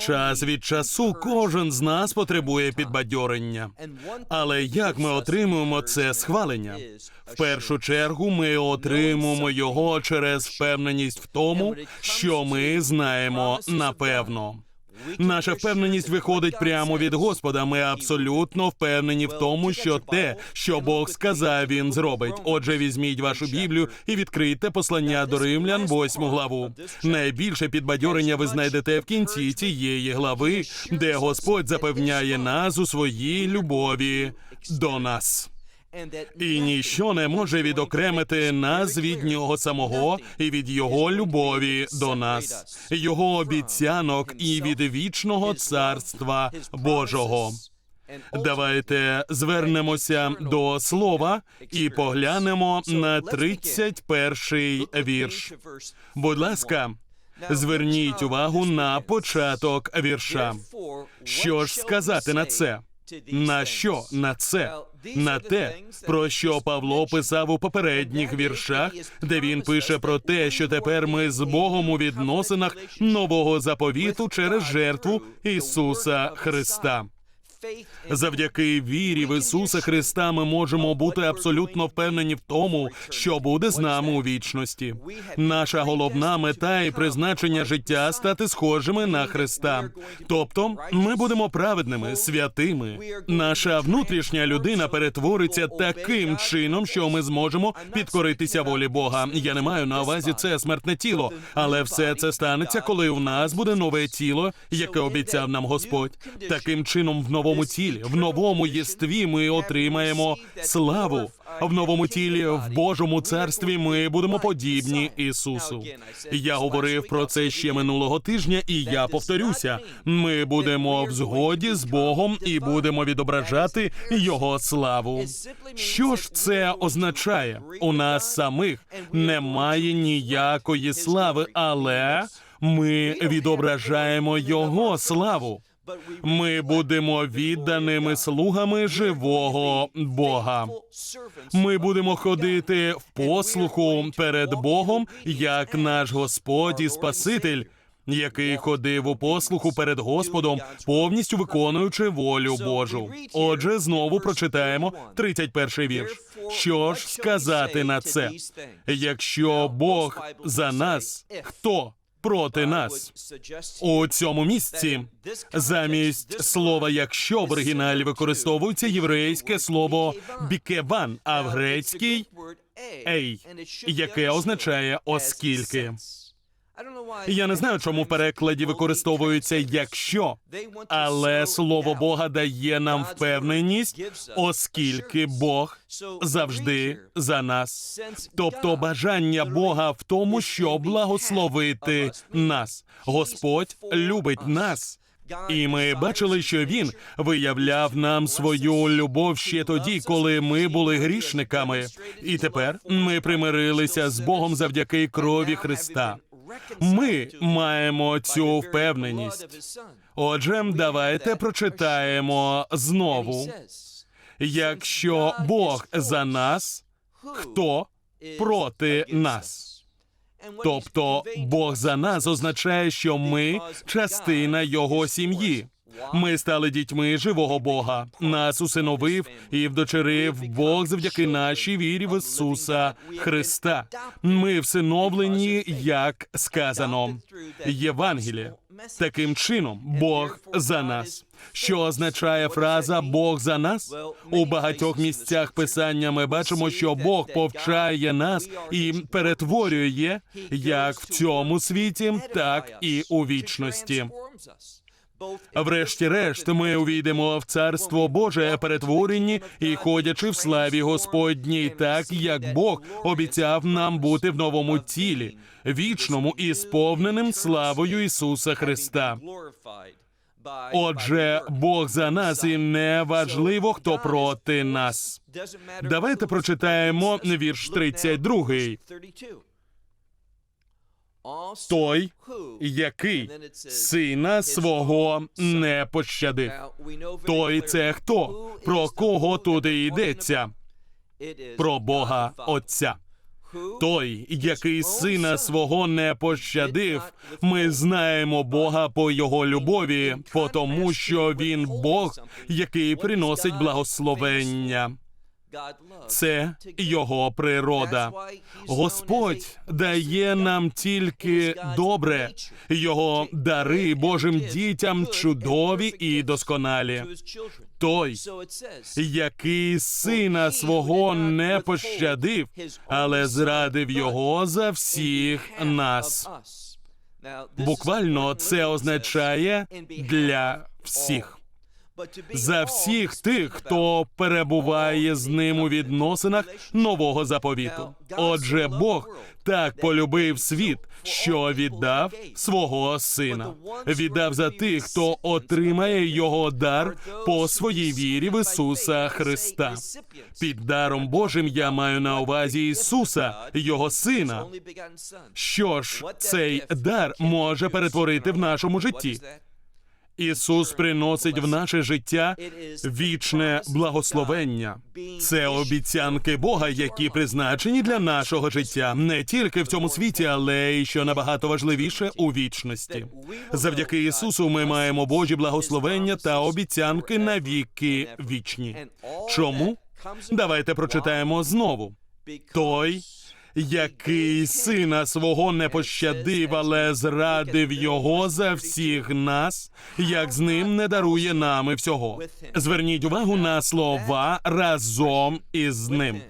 Час від часу кожен з нас потребує підбадьорення. Але як ми отримуємо це схвалення? В першу чергу ми отримуємо його через впевненість в тому, що ми знаємо напевно. Наша впевненість виходить прямо від Господа. Ми абсолютно впевнені в тому, що те, що Бог сказав, він зробить. Отже, візьміть вашу Біблію і відкрийте послання до римлян, восьму главу. Найбільше підбадьорення ви знайдете в кінці цієї глави, де Господь запевняє нас у своїй любові до нас. І ніщо не може відокремити нас від нього самого і від його любові до нас, його обіцянок і від вічного царства Божого. Давайте звернемося до слова і поглянемо на 31-й вірш. Будь ласка, зверніть увагу на початок вірша. Що ж сказати на це? На що на це? На те, про що Павло писав у попередніх віршах, де він пише про те, що тепер ми з Богом у відносинах нового заповіту через жертву Ісуса Христа. Завдяки вірі в Ісуса Христа ми можемо бути абсолютно впевнені в тому, що буде з нами у вічності. Наша головна мета і призначення життя стати схожими на Христа. Тобто, ми будемо праведними, святими. Наша внутрішня людина перетвориться таким чином, що ми зможемо підкоритися волі Бога. Я не маю на увазі це смертне тіло, але все це станеться, коли у нас буде нове тіло, яке обіцяв нам Господь. Таким чином, в новому тілі, в новому єстві ми отримаємо славу. В новому тілі, в Божому царстві, ми будемо подібні Ісусу. Я говорив про це ще минулого тижня, і я повторюся: ми будемо в згоді з Богом і будемо відображати Його славу. Що ж це означає? У нас самих немає ніякої слави, але ми відображаємо Його славу. Ми будемо відданими слугами живого Бога. Ми будемо ходити в послуху перед Богом, як наш Господь і Спаситель, який ходив у послуху перед Господом, повністю виконуючи волю Божу. Отже, знову прочитаємо 31-й вірш. Що ж сказати на це? Якщо Бог за нас, хто? Проти нас. у цьому місці замість слова якщо в оригіналі використовується єврейське слово бікеван, а в грецькій ей, яке означає оскільки. Я не знаю, чому в перекладі використовується якщо, але слово Бога дає нам впевненість, оскільки Бог завжди за нас. Тобто бажання Бога в тому, щоб благословити нас. Господь любить нас. І ми бачили, що він виявляв нам свою любов ще тоді, коли ми були грішниками. І тепер ми примирилися з Богом завдяки крові Христа. Ми маємо цю впевненість. Отже, давайте прочитаємо знову. Якщо Бог за нас, хто проти нас? Тобто Бог за нас означає, що ми частина його сім'ї. Ми стали дітьми живого Бога. Нас усиновив і вдочерив Бог завдяки нашій вірі в Ісуса Христа. Ми всиновлені, як сказано, Євангеліє. Таким чином, Бог за нас. Що означає фраза Бог за нас? У багатьох місцях писання ми бачимо, що Бог повчає нас і перетворює як в цьому світі, так і у вічності. Врешті-решт, ми увійдемо в царство Боже, перетворені і ходячи в славі Господній, так як Бог обіцяв нам бути в новому тілі, вічному і сповненим славою Ісуса Христа. Отже, Бог за нас, і не важливо, хто проти нас. Давайте прочитаємо вірш 32. Той, який сина свого не пощадив. Той це хто? Про кого тут і йдеться? Про Бога Отця. Той, який сина свого не пощадив, ми знаємо Бога по його любові, по тому, що він Бог, який приносить благословення. Це його природа. Господь дає нам тільки добре, його дари Божим дітям чудові і досконалі. Той, який сина свого не пощадив, але зрадив його за всіх нас. Буквально це означає для всіх. За всіх тих, хто перебуває з ним у відносинах нового заповіту. Отже, Бог так полюбив світ, що віддав свого сина. Віддав за тих, хто отримає його дар по своїй вірі в Ісуса Христа. Під даром Божим я маю на увазі Ісуса, Його Сина. Що ж цей дар може перетворити в нашому житті? Ісус приносить в наше життя вічне благословення. Це обіцянки Бога, які призначені для нашого життя не тільки в цьому світі, але й що набагато важливіше у вічності. Завдяки Ісусу ми маємо Божі благословення та обіцянки на віки вічні. Чому? Давайте прочитаємо знову. Той, який сина свого не пощадив, але зрадив його за всіх нас, як з ним не дарує нами всього. Зверніть увагу на слова разом із ним.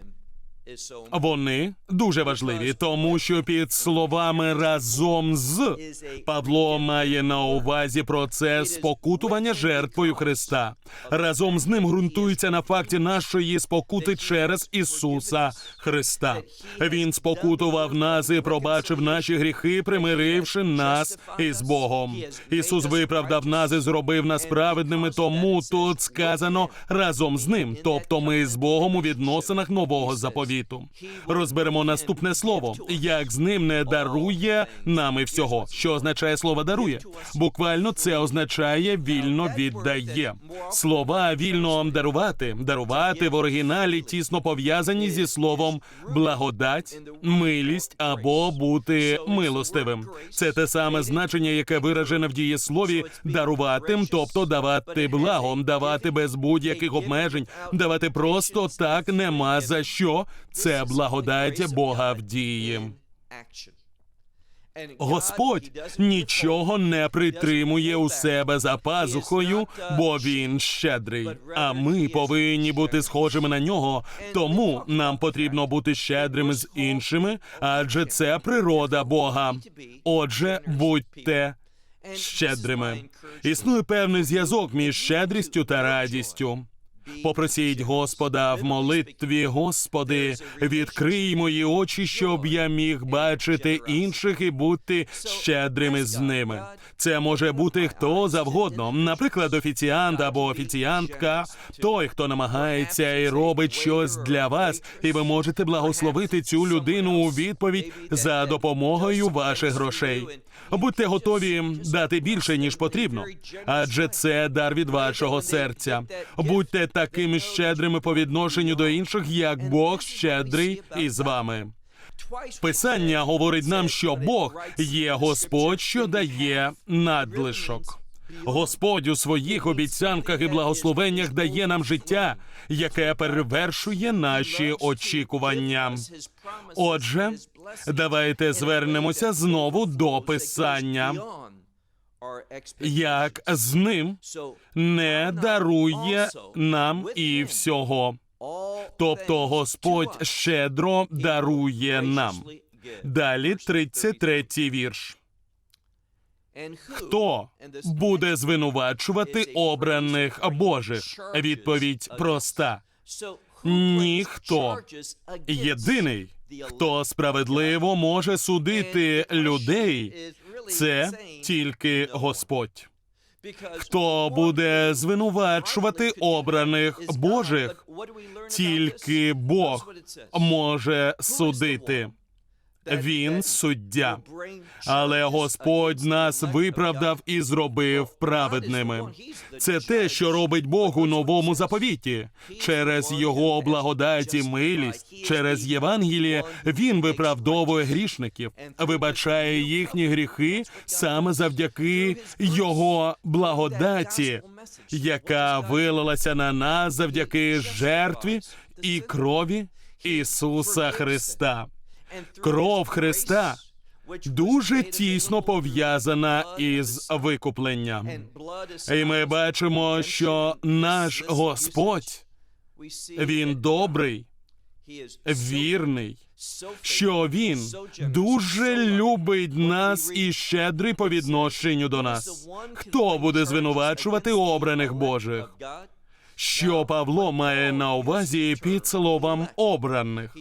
Вони дуже важливі, тому що під словами разом з Павло має на увазі процес спокутування жертвою Христа. Разом з ним ґрунтується на факті нашої спокути через Ісуса Христа. Він спокутував нас і пробачив наші гріхи, примиривши нас із Богом. Ісус виправдав нас і зробив нас праведними. Тому тут сказано разом з ним, тобто ми з Богом у відносинах нового заповіту. Розберемо наступне слово, як з ним не дарує нам і всього. Що означає слово дарує? Буквально це означає вільно віддає. Слова вільно дарувати, дарувати в оригіналі тісно пов'язані зі словом благодать, милість або бути милостивим. Це те саме значення, яке виражене в дієслові дарувати, тобто давати благом, давати без будь-яких обмежень, давати просто так нема за що. Це благодать Бога в дії. Господь нічого не притримує у себе за пазухою, бо він щедрий. А ми повинні бути схожими на нього. Тому нам потрібно бути щедрими з іншими, адже це природа Бога. Отже, будьте щедрими. Існує певний зв'язок між щедрістю та радістю. Попросіть Господа в молитві, Господи, відкрий мої очі, щоб я міг бачити інших і бути щедрими з ними. Це може бути хто завгодно, наприклад, офіціант або офіціантка, той, хто намагається і робить щось для вас, і ви можете благословити цю людину у відповідь за допомогою ваших грошей. Будьте готові дати більше ніж потрібно, адже це дар від вашого серця. Будьте такими щедрими по відношенню до інших, як Бог щедрий із вами. Писання говорить нам, що Бог є Господь, що дає надлишок. Господь у своїх обіцянках і благословеннях дає нам життя, яке перевершує наші очікування. Отже, давайте звернемося знову до писання. Як з ним не дарує нам і всього. Тобто Господь щедро дарує нам. Далі 33-й вірш. Хто буде звинувачувати обраних Божих? Відповідь проста: ніхто. єдиний, хто справедливо може судити людей, це тільки Господь. Хто буде звинувачувати обраних Божих? Тільки Бог може судити. Він суддя. Але Господь нас виправдав і зробив праведними. Це те, що робить Бог у новому заповіті. Через його благодать і милість, через Євангеліє він виправдовує грішників, вибачає їхні гріхи саме завдяки його благодаті, яка вилилася на нас завдяки жертві і крові Ісуса Христа. Кров Христа дуже тісно пов'язана із викупленням. І ми бачимо, що наш Господь він добрий, вірний, що він дуже любить нас і щедрий по відношенню до нас. Хто буде звинувачувати обраних Божих? Що Павло має на увазі під словом обраних?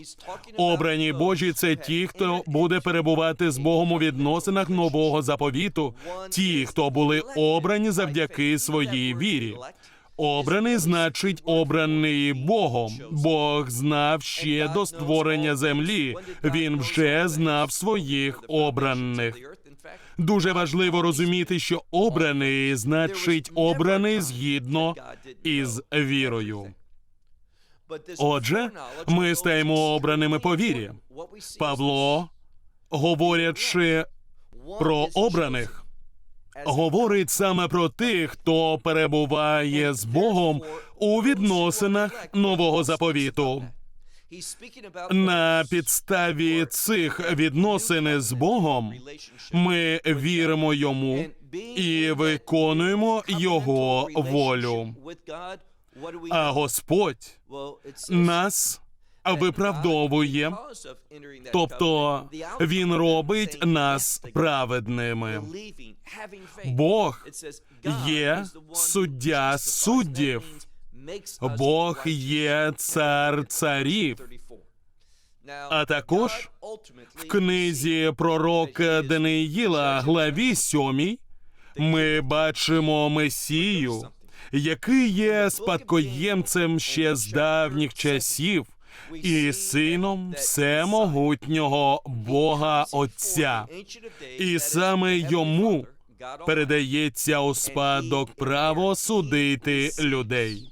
Обрані Божі це ті, хто буде перебувати з Богом у відносинах нового заповіту, ті, хто були обрані завдяки своїй вірі. Обраний значить обраний Богом. Бог знав ще до створення землі. Він вже знав своїх обраних. Дуже важливо розуміти, що обраний значить обраний згідно із вірою. Отже, ми стаємо обраними по вірі. Павло, говорячи про обраних, говорить саме про тих, хто перебуває з Богом у відносинах нового заповіту. На підставі цих відносин з Богом ми віримо йому і виконуємо його волю. А Господь нас виправдовує, тобто він робить нас праведними. Бог є суддя суддів. Бог є цар царів. А також в книзі пророка Даниїла, главі 7, ми бачимо Месію, який є спадкоємцем ще з давніх часів і сином всемогутнього Бога Отця. І саме йому передається у спадок право судити людей.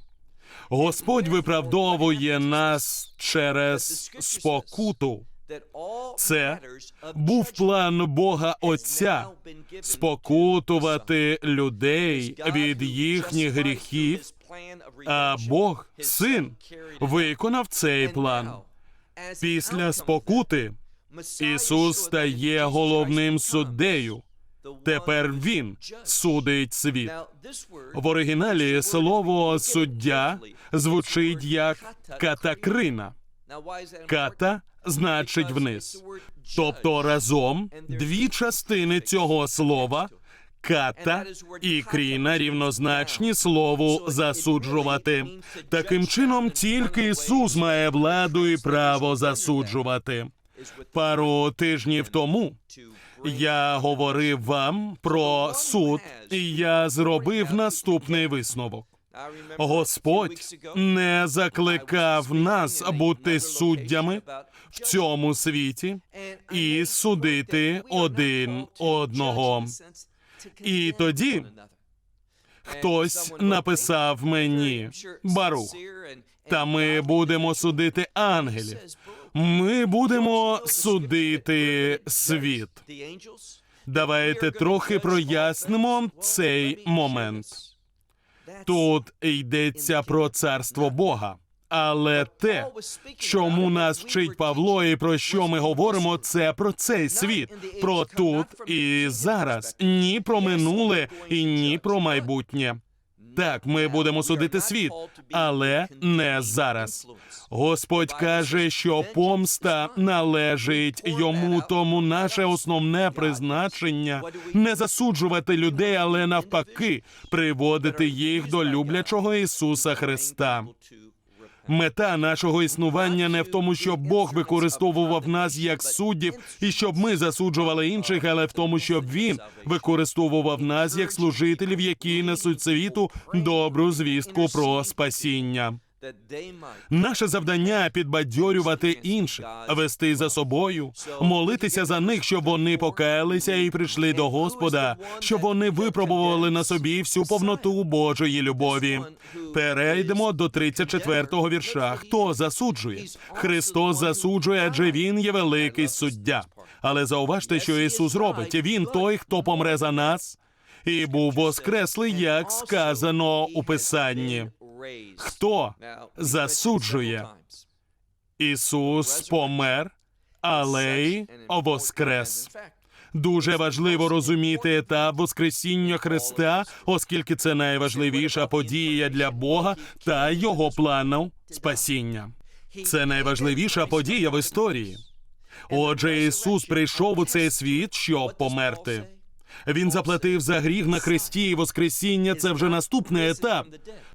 Господь виправдовує нас через спокуту. Це був план Бога Отця спокутувати людей від їхніх гріхів, а Бог, син, виконав цей план. Після спокути Ісус стає головним суддею. Тепер він судить світ. В оригіналі слово суддя звучить як катакрина. Ката значить вниз. Тобто разом дві частини цього слова ката і кріна рівнозначні слову засуджувати. Таким чином, тільки Ісус має владу і право засуджувати. Пару тижнів тому я говорив вам про суд, і я зробив наступний висновок. Господь не закликав нас бути суддями в цьому світі і судити один одного. І тоді хтось написав мені Барух, та ми будемо судити ангелів. Ми будемо судити світ. Давайте трохи прояснимо цей момент. Тут йдеться про царство Бога. Але те, чому нас вчить Павло, і про що ми говоримо, це про цей світ, про тут і зараз, ні про минуле і ні про майбутнє. Так, ми будемо судити світ, але не зараз. Господь каже, що помста належить йому, тому наше основне призначення не засуджувати людей, але навпаки, приводити їх до люблячого Ісуса Христа. Мета нашого існування не в тому, щоб Бог використовував нас як суддів і щоб ми засуджували інших, але в тому, щоб він використовував нас як служителів, які несуть світу добру звістку про спасіння. Наше завдання підбадьорювати інших, вести за собою, молитися за них, щоб вони покаялися і прийшли до Господа, щоб вони випробували на собі всю повноту Божої любові. Перейдемо до 34-го вірша. Хто засуджує? Христос засуджує, адже він є великий суддя. Але зауважте, що Ісус робить. Він той, хто помре за нас, і був воскреслий, як сказано у Писанні. Хто засуджує? Ісус помер, але й воскрес. Дуже важливо розуміти етап Воскресіння Христа, оскільки це найважливіша подія для Бога та його плану спасіння. Це найважливіша подія в історії. Отже, Ісус прийшов у цей світ, щоб померти. Він заплатив за гріх на хресті, і Воскресіння це вже наступний етап.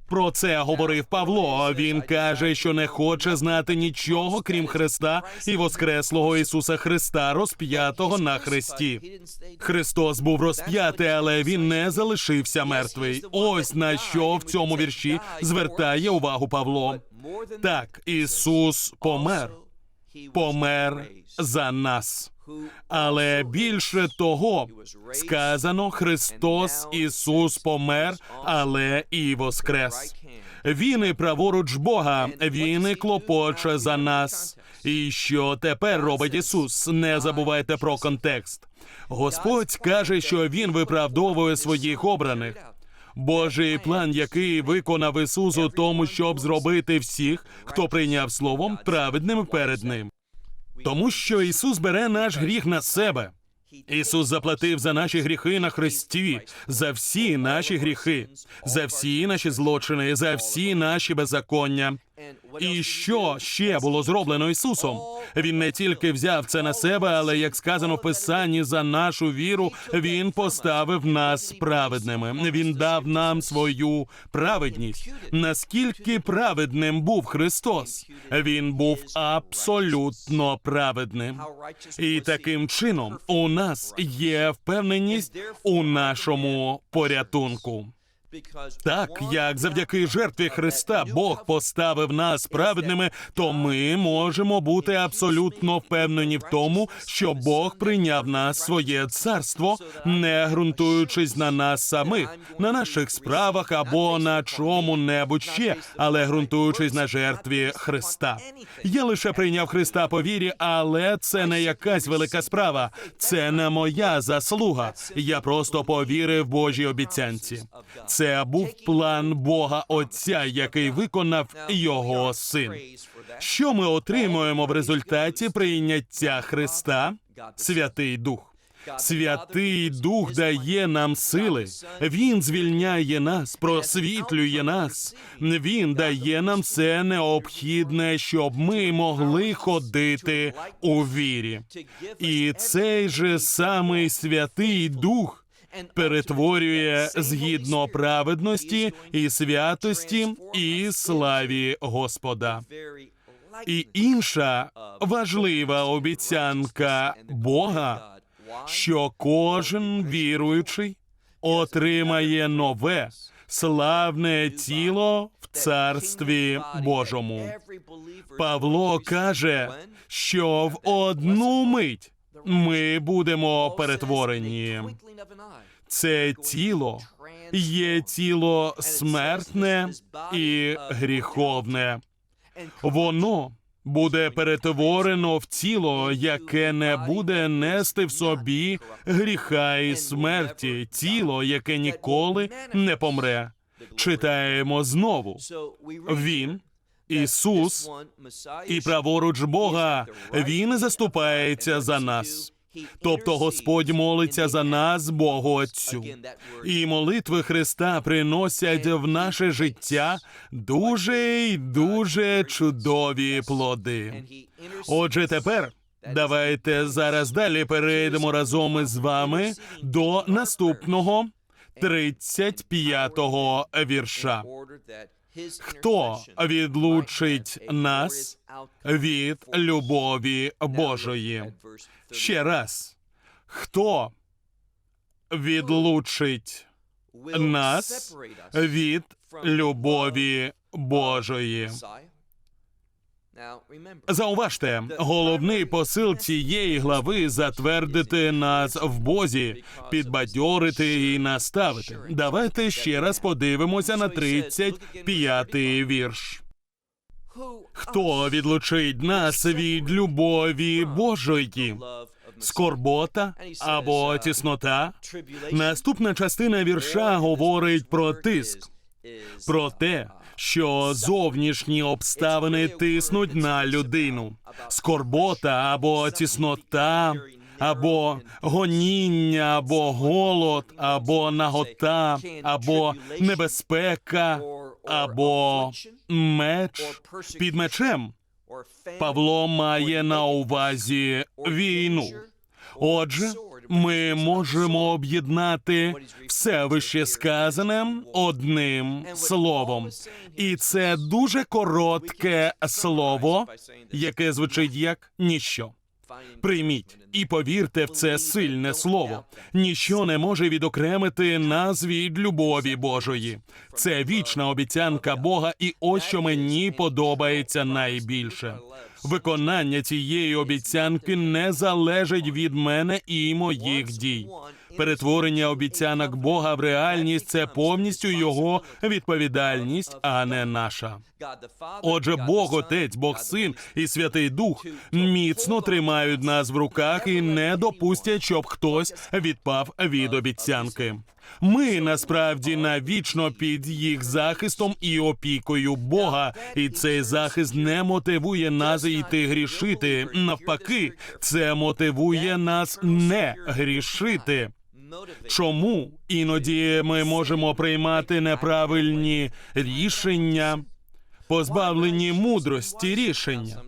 Про це говорив Павло. Він каже, що не хоче знати нічого, крім Христа і Воскреслого Ісуса Христа, розп'ятого на хресті. Христос був розп'ятий, але він не залишився мертвий. Ось на що в цьому вірші звертає увагу Павло. Так, Ісус помер, помер за нас. Але більше того, сказано Христос Ісус помер, але і воскрес. Він і праворуч Бога, він і клопоче за нас. І що тепер робить Ісус? Не забувайте про контекст. Господь каже, що Він виправдовує своїх обраних. Божий план, який виконав Ісус у тому, щоб зробити всіх, хто прийняв словом, праведним перед ним. Тому що Ісус бере наш гріх на себе. Ісус заплатив за наші гріхи на Христі, за всі наші гріхи, за всі наші злочини, за всі наші беззаконня. І що ще було зроблено Ісусом? Він не тільки взяв це на себе, але як сказано в Писанні, за нашу віру Він поставив нас праведними. Він дав нам свою праведність. Наскільки праведним був Христос? Він був абсолютно праведним. І таким чином у нас є впевненість у нашому порятунку. Так, як завдяки жертві Христа Бог поставив нас праведними, то ми можемо бути абсолютно впевнені в тому, що Бог прийняв нас своє царство, не ґрунтуючись на нас самих, на наших справах або на чому-небудь ще, але ґрунтуючись на жертві Христа. Я лише прийняв Христа по вірі, але це не якась велика справа, це не моя заслуга. Я просто повірив Божій обіцянці. Це був план Бога Отця, який виконав його син. Що ми отримуємо в результаті прийняття Христа? Святий Дух. Святий Дух дає нам сили. Він звільняє нас, просвітлює нас. Він дає нам все необхідне, щоб ми могли ходити у вірі. І цей же самий Святий Дух перетворює згідно праведності і святості і славі Господа. І інша важлива обіцянка Бога, що кожен віруючий отримає нове славне тіло в царстві Божому. Павло каже, що в одну мить ми будемо перетворені. Це тіло є тіло смертне і гріховне. Воно буде перетворено в тіло, яке не буде нести в собі гріха і смерті, тіло, яке ніколи не помре. Читаємо знову. Він, Ісус і праворуч Бога, Він заступається за нас. Тобто Господь молиться за нас, Богу Отцю. І молитви Христа приносять в наше життя дуже й дуже чудові плоди. Отже, тепер давайте зараз далі перейдемо разом із вами до наступного 35-го вірша. Хто відлучить нас від любові Божої? Ще раз, хто відлучить нас від любові Божої? Зауважте, головний посил цієї глави затвердити нас в Бозі, підбадьорити і наставити. Давайте ще раз подивимося на 35-й вірш. Хто відлучить нас від любові Божої? Скорбота або тіснота? Наступна частина вірша говорить про тиск, про те, що зовнішні обставини тиснуть на людину. Скорбота або тіснота, або гоніння, або голод, або нагота, або небезпека, або меч. Під мечем Павло має на увазі війну. Отже, ми можемо об'єднати все вище сказане одним словом. І це дуже коротке слово, яке звучить як ніщо. Прийміть і повірте в це сильне слово. Ніщо не може відокремити нас від любові Божої. Це вічна обіцянка Бога, і ось що мені подобається найбільше. Виконання цієї обіцянки не залежить від мене і моїх дій. Перетворення обіцянок Бога в реальність це повністю його відповідальність, а не наша. Отже, Бог Отець, Бог Син і Святий Дух міцно тримають нас в руках і не допустять, щоб хтось відпав від обіцянки. Ми насправді навічно під їх захистом і опікою Бога, і цей захист не мотивує нас йти грішити. Навпаки, це мотивує нас не грішити. Чому іноді ми можемо приймати неправильні рішення, позбавлені мудрості рішення?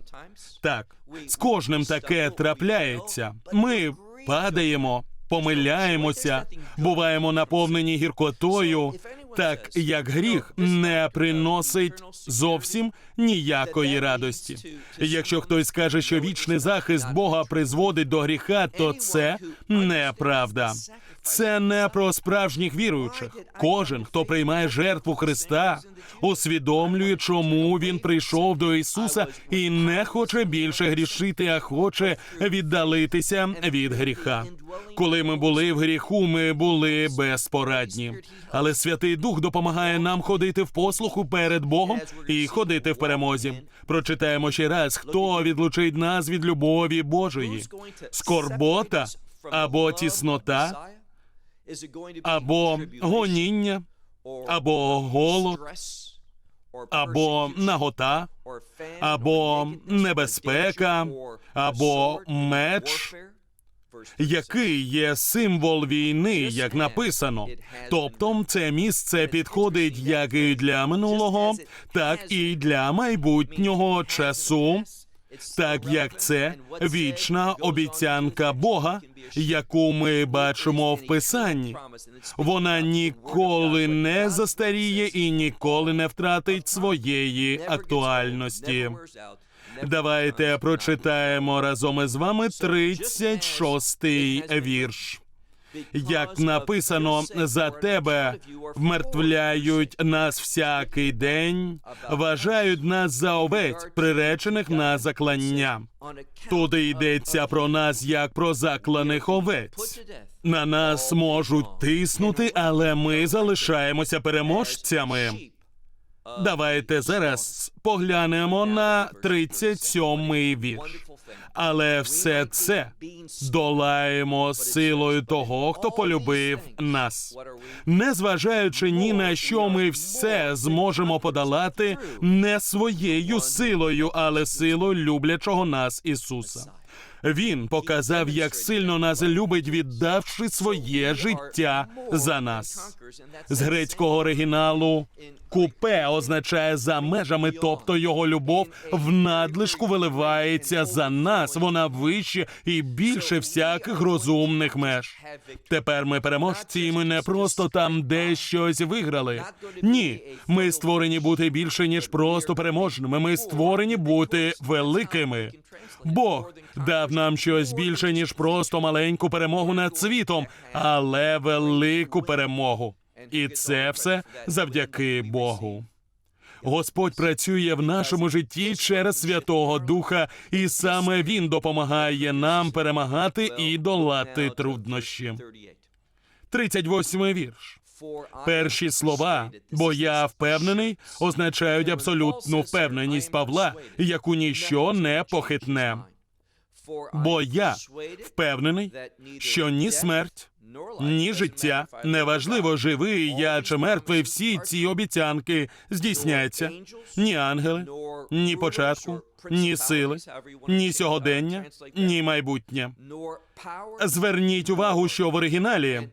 Так, з кожним таке трапляється. Ми падаємо, помиляємося, буваємо наповнені гіркотою, так як гріх не приносить зовсім ніякої радості. Якщо хтось скаже, що вічний захист Бога призводить до гріха, то це неправда. Це не про справжніх віруючих. Кожен, хто приймає жертву Христа, усвідомлює, чому він прийшов до Ісуса і не хоче більше грішити, а хоче віддалитися від гріха. Коли ми були в гріху, ми були безпорадні. Але Святий Дух допомагає нам ходити в послуху перед Богом і ходити в перемозі. Прочитаємо ще раз, хто відлучить нас від любові Божої, скорбота або тіснота, або гоніння, або голод, або нагота, або небезпека, або меч, який є символ війни, як написано. Тобто, це місце підходить як і для минулого, так і для майбутнього часу. Так як це вічна обіцянка Бога, яку ми бачимо в Писанні. Вона ніколи не застаріє і ніколи не втратить своєї актуальності. Давайте прочитаємо разом із вами 36-й вірш. Як написано за тебе, вмертвляють нас всякий день, вважають нас за овець, приречених на заклання. Туди йдеться про нас як про закланих овець. На нас можуть тиснути, але ми залишаємося переможцями. Давайте зараз поглянемо на 37-й вірш. Але все це долаємо силою того, хто полюбив нас. Незважаючи ні на що, ми все зможемо подолати не своєю силою, але силою люблячого нас Ісуса. Він показав, як сильно нас любить, віддавши своє життя за нас. З грецького оригіналу купе означає за межами, тобто його любов в надлишку виливається за нас. Вона вище і більше всяких розумних меж. Тепер ми переможці, і ми не просто там десь щось виграли. Ні, ми створені бути більше ніж просто переможними. Ми створені бути великими. Бог дав нам щось більше ніж просто маленьку перемогу над світом, але велику перемогу. І це все завдяки Богу. Господь працює в нашому житті через Святого Духа, і саме Він допомагає нам перемагати і долати труднощі. 38 вірш. Перші слова, бо я впевнений, означають абсолютну впевненість Павла, яку ніщо не похитне. Бо я впевнений, що ні смерть, ні життя, неважливо, живий я чи мертвий, всі ці обіцянки здійсняться. Ні ангели, ні початку, ні сили, ні сьогодення, ні майбутнє. Зверніть увагу, що в оригіналі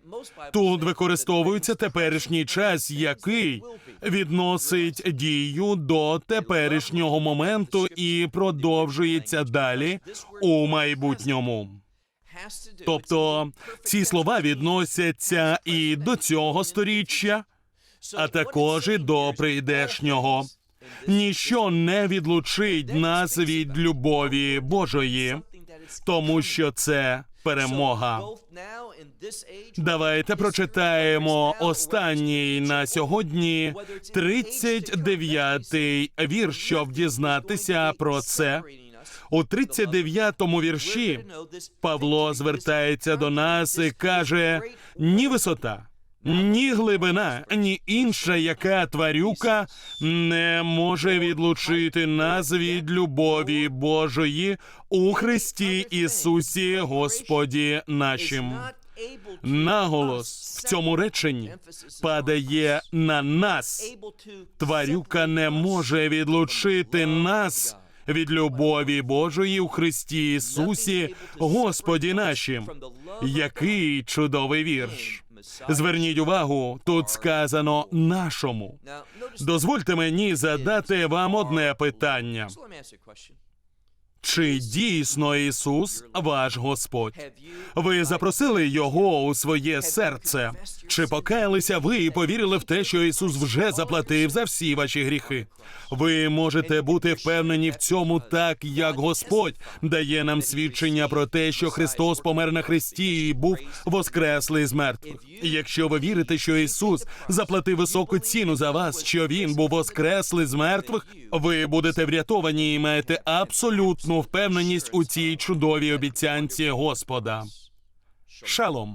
тут використовується теперішній час, який відносить дію до теперішнього моменту і продовжується далі у майбутньому. Тобто ці слова відносяться і до цього сторіччя, а також і до прийдешнього. Ніщо не відлучить нас від любові Божої, тому що це перемога. Давайте прочитаємо останній на сьогодні 39-й вірш, щоб дізнатися про це. У 39-му вірші Павло звертається до нас і каже: ні висота, ні глибина, ні інша яка тварюка не може відлучити нас від любові Божої у Христі Ісусі Господі нашим. Наголос в цьому реченні падає на нас. Тварюка не може відлучити нас від любові Божої у Христі Ісусі, Господі нашим. Який чудовий вірш. Зверніть увагу, тут сказано нашому. Дозвольте мені задати вам одне питання: чи дійсно Ісус ваш Господь? Ви запросили Його у своє серце? Чи покаялися ви і повірили в те, що Ісус вже заплатив за всі ваші гріхи? Ви можете бути впевнені в цьому, так як Господь дає нам свідчення про те, що Христос помер на Христі і був воскреслий з мертвих. Якщо ви вірите, що Ісус заплатив високу ціну за вас, що Він був воскреслий з мертвих, ви будете врятовані і маєте абсолютну впевненість у цій чудовій обіцянці Господа. Шалом.